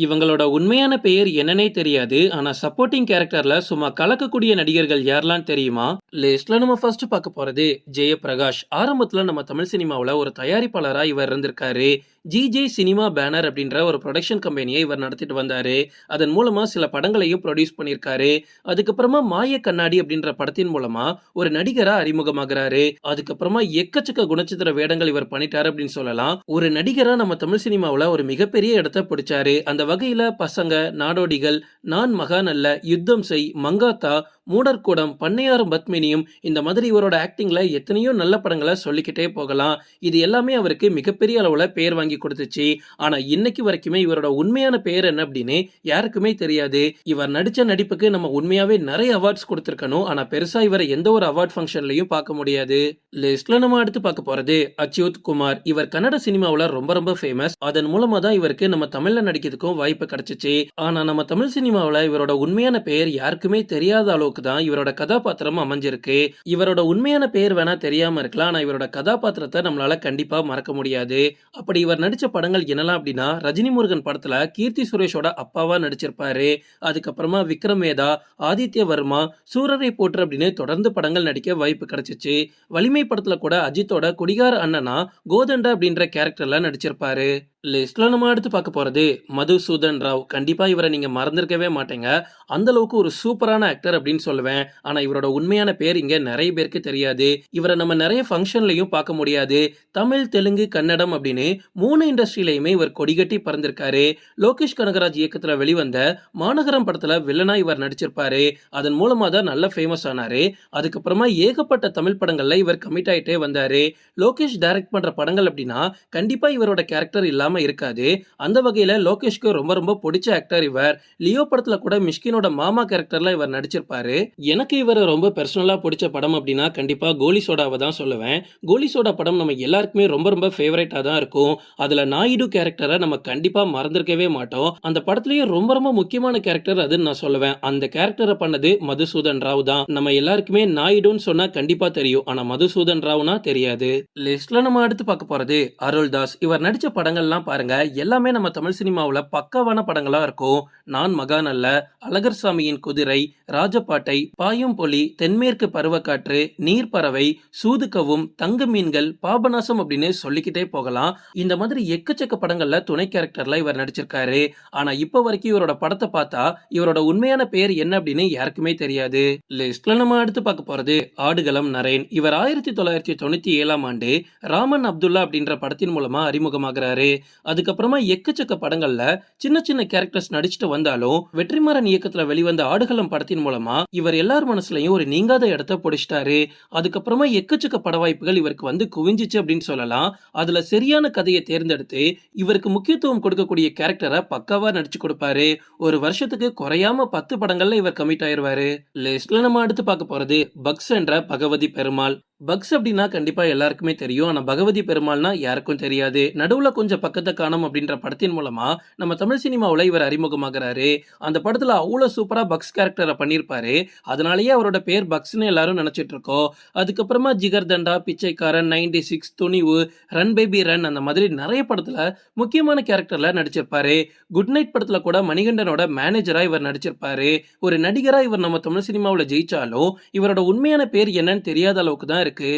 இவங்களோட உண்மையான பெயர் என்னன்னே தெரியாது ஆனா சப்போர்ட்டிங் கேரக்டர்ல சும்மா கலக்கக்கூடிய நடிகர்கள் யாரெல்லாம் தெரியுமா? லிஸ்ட்ல நம்ம ஃபர்ஸ்ட் பார்க்க போறது ஜெயபிரகாஷ். ஆரம்பத்துல நம்ம தமிழ் சினிமாவில் ஒரு தயாரிப்பாளரா இவர் இருந்திருக்காரு. ஜிஜே சினிமா பேனர் அப்படின்ற ஒரு ப்ரொடக்ஷன் கம்பெனியை இவர் நடத்திட்டு வந்தாரு. அதன் மூலமா சில படங்களையும் ப்ரொடியூஸ் பண்ணியிருக்காரு. அதுக்கப்புறமா மாய கண்ணாடி அப்படின்ற படத்தின் மூலமா ஒரு நடிகரா அறிமுகமாகிறாரு. அதுக்கப்புறமா எக்கச்சக்க குணச்சித்திர வேடங்கள் இவர் பண்ணிட்டாரு அப்படின்னு சொல்லலாம். ஒரு நடிகரா நம்ம தமிழ் சினிமாவில் ஒரு மிகப்பெரிய இடத்தை பிடிச்சாரு. அந்த வகையில பசங்க நாடோடிகள் நான் மகான் அல்ல யுத்தம் செய் மங்காத்தா மூடர்கூடம் பண்ணையாரும் பத்மினியும் இந்த மாதிரி இவரோட ஆக்டிங்ல எத்தனையோ நல்ல படங்களை சொல்லிக்கிட்டே போகலாம். இது எல்லாமே அவருக்கு மிகப்பெரிய அளவுல பெயர் வாங்கி வாங்கி கொடுத்துச்சு. ஆனா இன்னைக்கு வரைக்குமே இவரோட உண்மையான பெயர் என்ன அப்படின்னு யாருக்குமே தெரியாது. இவர் நடிச்ச நடிப்புக்கு நம்ம உண்மையாவே நிறைய அவார்ட்ஸ் கொடுத்துருக்கணும். ஆனா பெருசா இவரை எந்த ஒரு அவார்ட் ஃபங்க்ஷன்லயும் பார்க்க முடியாது. லிஸ்ட்ல நம்ம அடுத்து பார்க்க போறது அச்யுத் குமார். இவர் கன்னட சினிமாவுல ரொம்ப ரொம்ப ஃபேமஸ் அதன் மூலமா தான் இவருக்கு நம்ம தமிழ்ல நடிக்கிறதுக்கும் வாய்ப்பு கிடைச்சிச்சு. ஆனா நம்ம தமிழ் சினிமாவுல இவரோட உண்மையான பெயர் யாருக்குமே தெரியாத அளவுக்கு தான் இவரோட கதாபாத்திரம் அமைஞ்சிருக்கு. இவரோட உண்மையான பெயர் வேணா தெரியாம இருக்கலாம். ஆனா இவரோட கதாபாத்திரத்தை நம்மளால கண்டிப்பா மறக்க முடியாது. அப்படி இவர் நடித்த படங்கள் என்னலாம் அப்படின்னா ரஜினி முருகன் படத்தில் கீர்த்தி சுரேஷோட அப்பாவாக நடிச்சிருப்பாரு. அதுக்கப்புறமா விக்ரம் வேதா ஆதித்ய வர்மா சூரரை போற்று அப்படின்னு தொடர்ந்து படங்கள் நடிக்க வாய்ப்பு கிடைச்சிச்சு. வலிமை படத்தில் கூட அஜித்தோட குடிகார அண்ணனா கோதண்டா அப்படின்ற கேரக்டர்ல நடிச்சிருப்பாரு. லிஸ்ட்ல நம்ம எடுத்து பார்க்க போறது மதுசூதன் ராவ். கண்டிப்பா இவரை நீங்க மறந்திருக்கவே மாட்டேங்க. அந்த அளவுக்கு ஒரு சூப்பரான ஆக்டர் அப்படின்னு சொல்லுவேன். ஆனா இவரோட உண்மையான பேர் இங்க நிறைய பேருக்கு தெரியாது. இவரை நம்ம நிறைய ஃபங்க்ஷன்லையும் பார்க்க முடியாது. தமிழ் தெலுங்கு கன்னடம் அப்படின்னு மூணு இண்டஸ்ட்ரியிலையுமே இவர் கொடிகட்டி பறந்திருக்காரு. லோகேஷ் கனகராஜ் இயக்கத்துல வெளிவந்த மாநகரம் படத்துல வில்லனா இவர் நடிச்சிருப்பாரு. அதன் மூலமா தான் நல்ல ஃபேமஸ் ஆனாரு. அதுக்கப்புறமா ஏகப்பட்ட தமிழ் படங்கள்ல இவர் கமிட் ஆயிட்டே வந்தாரு. லோகேஷ் டைரக்ட் பண்ற படங்கள் அப்படின்னா கண்டிப்பா இவரோட கேரக்டர் இல்லாம இருக்காது. அந்த வகையில லோகேஷ்க்கு ரொம்ப ரொம்ப பிடிச்ச ஆக்டர் இவர். லியோ படத்துல கூட மிஷ்கினோட மாமா கேரக்டர்ல இவர் நடிச்சிருப்பாரு. எனக்கு இவர் ரொம்ப பர்சனலா பிடிச்ச படம் அப்படின்னா கண்டிப்பா கோலி சோடாவை தான் சொல்லுவேன். கோலி சோடா படம் நம்ம எல்லாருக்குமே ரொம்ப ரொம்ப ஃபேவரட்டா தான் இருக்கும். அதுல நாயுடு கேரக்டரை நம்ம கண்டிப்பா மறந்திருக்கவே மாட்டோம். அந்த படத்துலயே ரொம்ப ரொம்ப முக்கியமான கேரக்டர் அதுன்னு நான் சொல்லுவேன். அந்த கேரக்டரை பண்ணது மதுசூதன் ராவ் தான். நம்ம எல்லாருக்குமே நாயுடுன்னு சொன்னா கண்டிப்பா தெரியும். ஆனா மதுசூதன் ராவ்னா தெரியாது. லிஸ்ட்ல நம்ம அடுத்து பார்க்க போறது அருள்தாஸ். இவர் நடிச்ச படங்கள்லாம் பாருங்க. எல்லாமே நம்ம தமிழ் சினிமாவில் பக்காவான படங்களாக இருக்கும். நான் மகான் அல்ல அழகர் சாமியின் குதிரை ராஜபாட்டை பாயும் பொலி தென்மேற்கு பருவக்காற்று நீர்ப்பறவை சூதுக்கவும் தங்க மீன்கள் பாபநாசம் அப்படின்னு சொல்லிக்கிட்டே போகலாம். இந்த மாதிரி எக்கச்சக்க படங்களில் துணை கேரக்டர்ல இவர் நடிச்சிருக்காரு. ஆனால் இப்போ வரைக்கும் இவரோட படத்தை பார்த்தா இவரோட உண்மையான பெயர் என்ன அப்படின்னு யாருக்குமே தெரியாது. லிஸ்ட்ல நம்ம அடுத்து பார்க்க போகிறது ஆடுகளம் நரேன். இவர் ஆயிரத்தி தொள்ளாயிரத்தி தொண்ணூற்றி ஏழாம் ஆண்டு ராமன் அப்துல்லா அப்படின்ற படத்தின் மூலமாக அறிமுகமாகிறாரு. அதுக்கப்புறமா எக்கச்சக்க படங்கள்ல சின்ன சின்ன கேரக்டர்ஸ் நடிச்சுட்டு வந்தாலும் வெற்றிமாறன் இயக்கத்துல வெளிவந்த ஆடுகளம் படத்தின் மூலமா இவர் எல்லார் மனசுலயும் ஒரு நீங்காத இடத்த பிடிச்சிட்டாரு. அதுக்கப்புறமா எக்கச்சக்க பட வாய்ப்புகள் இவருக்கு வந்து குவிஞ்சிச்சு அப்படின்னு சொல்லலாம். அதுல சரியான கதையை தேர்ந்தெடுத்து இவருக்கு முக்கியத்துவம் கொடுக்கக்கூடிய கேரக்டரை பக்காவா நடிச்சு கொடுப்பாரு. ஒரு வருஷத்துக்கு குறையாம பத்து படங்கள்ல இவர் கமிட் ஆயிருவாரு. லிஸ்ட்ல நம்ம அடுத்து பார்க்க போறது பக்ஸ் என்ற பகவதி பெருமாள். பக்ஸ் அப்படின்னா கண்டிப்பாக எல்லாருக்குமே தெரியும். ஆனால் பகவதி பெருமாள்னா யாருக்கும் தெரியாது. நடுவில் கொஞ்சம் பக்கத்தை காணும் அப்படின்ற படத்தின் மூலமாக நம்ம தமிழ் சினிமாவில் இவர் அறிமுகமாகிறாரு. அந்த படத்தில் அவ்வளோ சூப்பராக பக்ஸ் கேரக்டரை பண்ணியிருப்பாரு அதனாலேயே அவரோட பேர் பக்ஸ்னு எல்லாரும் நினச்சிட்டு இருக்கோம் அதுக்கப்புறமா Jigarthanda Pichaikkaran ninety six Thunivu run baby run அந்த மாதிரி நிறைய படத்தில் முக்கியமான கேரக்டரில் நடிச்சிருப்பாரு. குட் நைட் படத்தில் கூட மணிகண்டனோட மேனேஜராக இவர் நடிச்சிருப்பாரு. ஒரு நடிகராக இவர் நம்ம தமிழ் சினிமாவில் ஜெயிச்சாலும் இவரோட உண்மையான பேர் என்னன்னு தெரியாத அளவுக்கு தான் இருக்கு.